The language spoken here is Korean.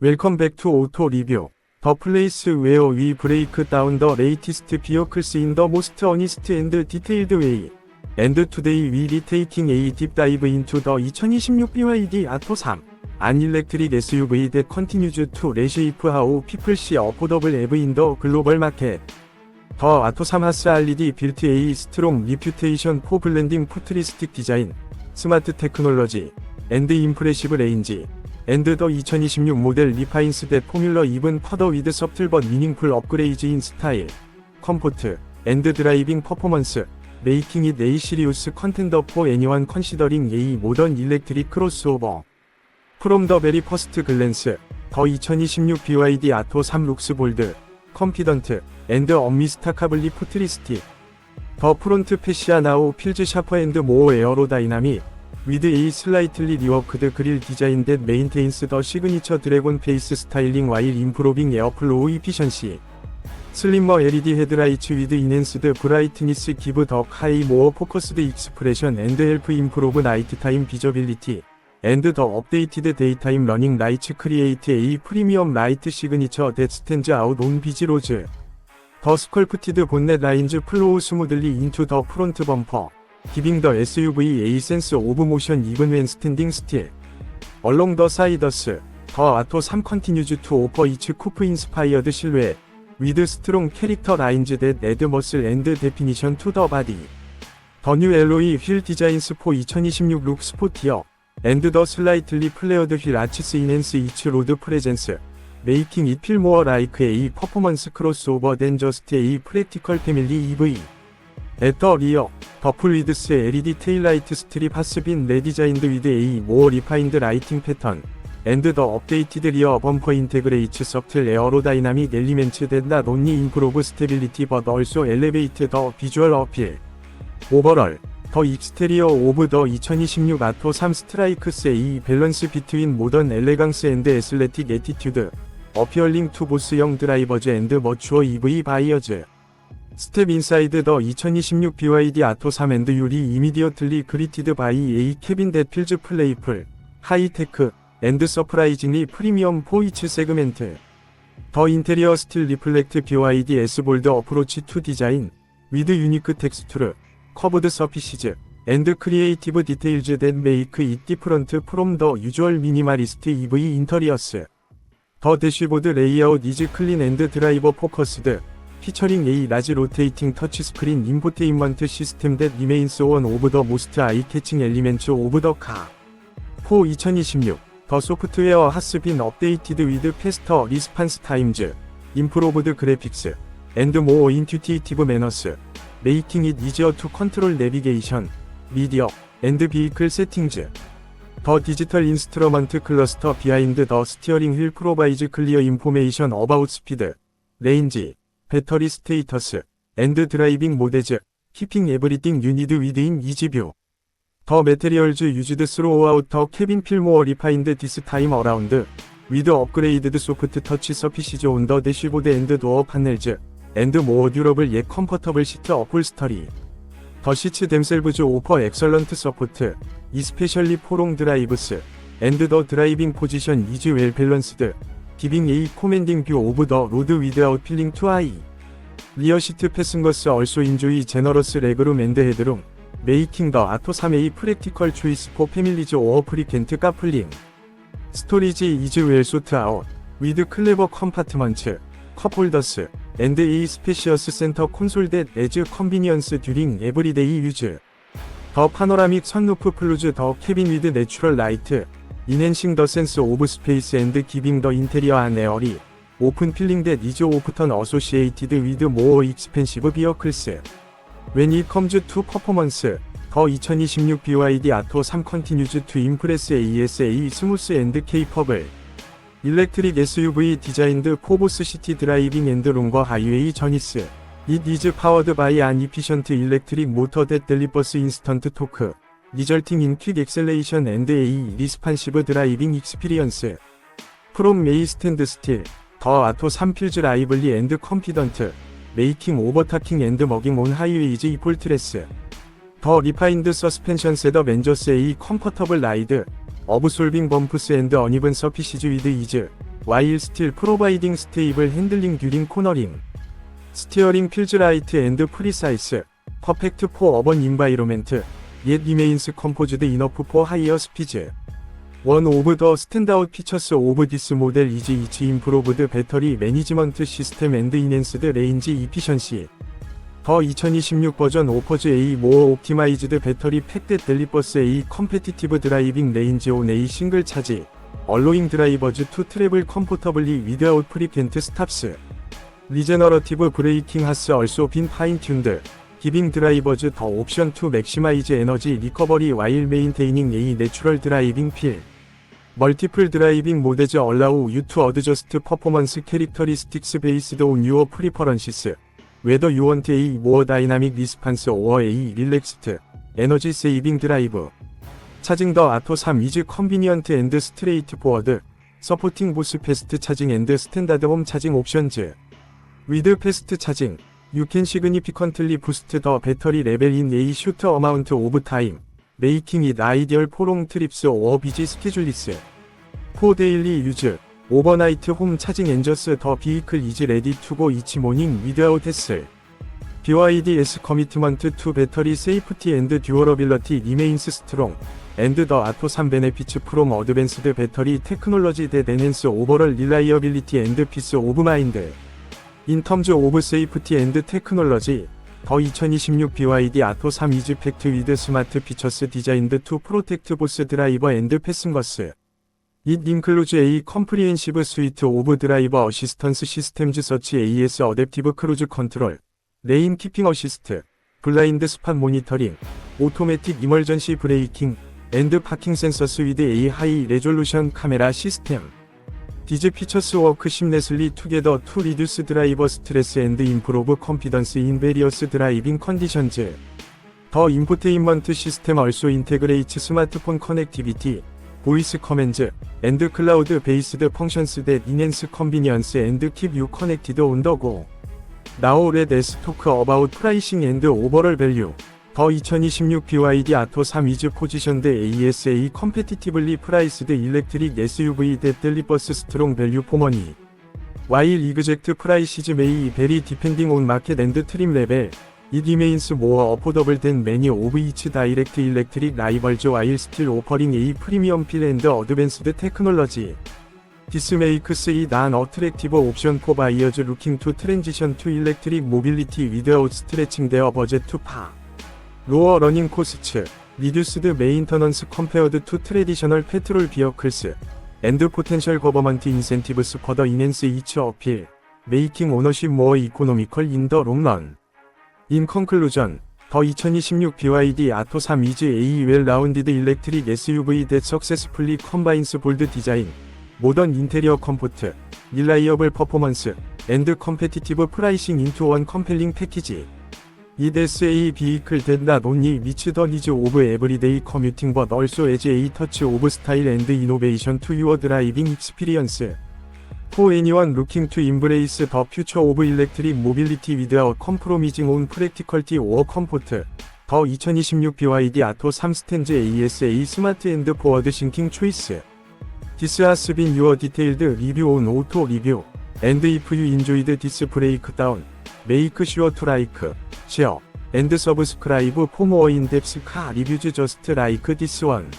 웰컴 백 투 오토 리뷰 더 플레이스 웨어 위 브레이크 다운 더 레이티스트 비어클스 인 더 모스트 어니스트 앤드 디테일드 웨이 앤드 투데이 위 리테이킹 에이 딥다이브 인투 더 2026 BYD 아토 3 안일렉트릭 SUV 대 컨티뉴즈 투 레쉐이프 하우 피플 시 어포더블 에브 인 더 글로벌 마켓 더 아토 3 하스 알리디 빌트 에이 스트롱 리퓨테이션 포 블렌딩 포트리스틱 디자인 스마트 테크놀로지 앤드 임프레시브 레인지 앤드 더 2026 모델 리파인스 대 포뮬러 2은 퍼더 위드 서틀번 미닝풀 업그레이즈 인 스타일 컴포트 앤드 드라이빙 퍼포먼스 메이킹 잇 에이 시리우스 컨텐더 포 애니원 컨시더링 예이 모던 일렉트릭 크로스오버 프롬 더 베리 퍼스트 글랜스 더 2026 BYD 아토 3 룩스 볼드 컴피던트 앤드 엄미스타 카블리 포트리스티 더 프론트 페시아 나우 필즈 샤퍼 앤드 모어 에어로다이나믹 위드 A 슬라이틀리 리워크드 그릴 디자인 댓 메인테인스 더 시그니처 드래곤 페이스 스타일링 와일 임프로빙 에어플로우 이피션시. 슬림머 LED 헤드라이츠 위드 인핸스드 브라이트니스 기브 더 카이 모어 포커스드 익스프레션 앤드 헬프 임프로브 나이트 타임 비저빌리티 앤드 더 업데이티드 데이타임 러닝 라이츠 크리에이트 A 프리미엄 라이트 시그니처 댓 스탠즈 아웃 온 비지 로즈. 더 스컬프티드 본넷 라인즈 플로우 스무들리 인투 더 프론트 범퍼. giving the SUV a sense of motion even when standing still. Along the sides, the auto 3 continues to offer each coupe-inspired silhouette, with strong character lines that add muscle and definition to the body. The new alloy wheel designs for 2026 look sportier, and the slightly flared wheel arches enhance each road presence, making it feel more like a performance crossover than just a practical family EV. 에터 리어 더풀 위드스 LED 테일라이트 스트립 하스빈 레디자인드 위드 A 모어 리파인드 라이팅 패턴 앤드 더 업데이티드 리어 범퍼 인테그레이츠 서틀 에어로다이나믹 엘리멘츠 댄다 논니 인프로브 스테빌리티 버 널쇼 엘레베이트 더 비주얼 어필. 오버럴 더 익스테리어 오브 더 2026 아토 3 스트라이크스 A 밸런스 비트윈 모던 엘레강스 앤드 에슬레틱 에티튜드 어피얼링 투 보스형 드라이버즈 앤드 머추어 EV 바이어즈. 스텝 인사이드 더 2026 BYD 아토삼 앤드 유리 이미디어틀리 그리티드 바이 A 케빈 데필즈 플레이풀 하이테크 앤드 서프라이징리 프리미엄 포이츠 세그멘트. 더 인테리어 스틸 리플렉트 BYD S 볼드 어프로치 2 디자인 위드 유니크 텍스트르 커브드 서피시즈 앤드 크리에이티브 디테일즈 댄 메이크 이 디프런트 프롬 더 유주얼 미니마리스트 EV 인터리어스. 더 대쉬보드 레이아웃 이즈 클린 앤드 드라이버 포커스드 피처링 A 라지 로테이팅 터치스크린 인포테인먼트 시스템 댓 리메인스 원 오브 더 모스트 아이 캐칭 엘리멘츠 오브 더카포2026 더 소프트웨어 하스빈 업데이티드 위드 페스터 리스판스 타임즈 임프로브드 그래픽스 앤드 모어 인튜티티브 매너스 메이킹 잇 이지어 투 컨트롤 내비게이션 미디어 앤드 비이클 세팅즈 더 디지털 인스트루먼트 클러스터 비하인드 더 스티어링 휠 프로바이즈 클리어 인포메이션 어바웃 스피드 레인지 배터리 스테이터스, 엔드 드라이빙 모델즈, 키핑 에브리띵 유니드 위드인 이지뷰. 더 메테리얼즈 유즈드 스로우아우터 케빈 필모어 리파인드 디스 타임 어라운드 위드 업그레이드드 소프트 터치 서피시즈 온더 대시보드 앤드 도어 패널즈, 앤드 모어 듀러블 예 컴포터블 시트 어폴스터리 더 시츠 댐셀브즈 오퍼 엑설런트 서포트 이스페셜리 포롱 드라이브스 앤드 더 드라이빙 포지션 이즈 웰 밸런스드 giving a commanding view of the road without feeling too high. Rear seat passengers also enjoy generous legroom and headroom, making the Auto 3A practical choice for families or frequent carpooling. Storage is well sought out, with clever compartments, cup holders, and a spacious center console that adds convenience during everyday use. 더 파노라믹 선루프 플루즈 더 캐빈 위드 내추럴 라이트 Enhancing the sense of space and giving the interior an airy, often feeling that is often associated with more expensive vehicles. When it comes to performance, 더 2026 BYD 아토 3 continues to impress ASA smooth and capable. 일렉트릭 SUV 디자인드 포보스 시티 드라이빙 앤드 롱과 하이웨이 저니스. It is powered by an efficient electric motor that delivers instant torque. Resulting in Quick Acceleration and a Responsive Driving Experience From May Stand Still 더 아토 3필즈 라이블리 앤드 컴피던트 메이킹 오버타킹 앤드 머깅 온 하이웨이즈 이폴트레스. 더 리파인드 서스펜션 세더 맨저스 에이 컴포터블 라이드 어브 솔빙 범프스 앤드 어니븐 서피시즈 위드 이즈 와일 스틸 프로바이딩 스테이블 핸들링 듀링 코너링. 스티어링 필즈 라이트 앤드 프리사이스 퍼펙트 포 어번 인바이로멘트. Yet remains composed enough for higher speeds. One of the standout features of this model is its improved battery management system and enhanced range efficiency. 더 2026 버전 offers a more optimized battery pack that delivers a competitive driving range on a single charge, allowing drivers to travel comfortably without frequent stops. Regenerative braking has also been fine-tuned, drivers the option to maximize energy recovery while maintaining a natural driving feel. Multiple driving modes allow you to adjust performance characteristics based on your preferences, whether you want a more dynamic response or a relaxed, energy-saving drive. Charging the Atto 3 is convenient and straightforward, supporting both fast charging and standard home charging options. With fast charging, significantly boost the battery level in a of time, making it ideal for long trips or busy schedules. For daily use, overnight home charging ensures the vehicle is ready to go each morning without hassle. BYD's commitment to battery safety and durability remains strong, and the Atto 3 benefits from advanced battery technology that enhance overall reliability and peace of mind. In terms of safety and technology, the 2026 BYD Atto 3 is packed with smart features designed to protect both driver and passengers. It includes a comprehensive suite of driver assistance systems such as adaptive cruise control, lane keeping assist, blind spot monitoring, automatic emergency braking, and parking sensors with a high resolution camera system. Features work seamlessly together to reduce driver stress and improve confidence in various driving conditions. The infotainment system also integrates smartphone connectivity, voice commands, and cloud-based functions that enhance convenience and keep you connected on the go. Now let's talk about pricing and overall value. The 2026 BYD Atto 3 is positioned as a competitively priced electric SUV that delivers strong value for money. While exact prices may vary depending on market and trim level, it remains more affordable than many of its direct electric rivals while still offering a premium feel and advanced technology. This makes it an attractive option for buyers looking to transition to electric mobility without stretching their budget too far. Lower running costs, reduced maintenance compared to traditional petrol vehicles, and potential government incentives further enhance its appeal, making ownership more economical in the long run. In conclusion, the 2026 BYD Atto 3 is a well-rounded electric SUV that successfully combines bold design, modern interior comfort, reliable performance, and competitive pricing into one compelling package. It is a vehicle that not only meets the needs of everyday commuting but also adds a touch of style and innovation to your driving experience. For anyone looking to embrace the future of electric mobility without compromising on practicality or comfort, the 2026 BYD Atto 3 stands as a smart and forward-thinking choice. This has been your detailed review on Auto Review, and if you enjoyed this breakdown, sure to like, share, and subscribe for more in-depth car reviews just like this one.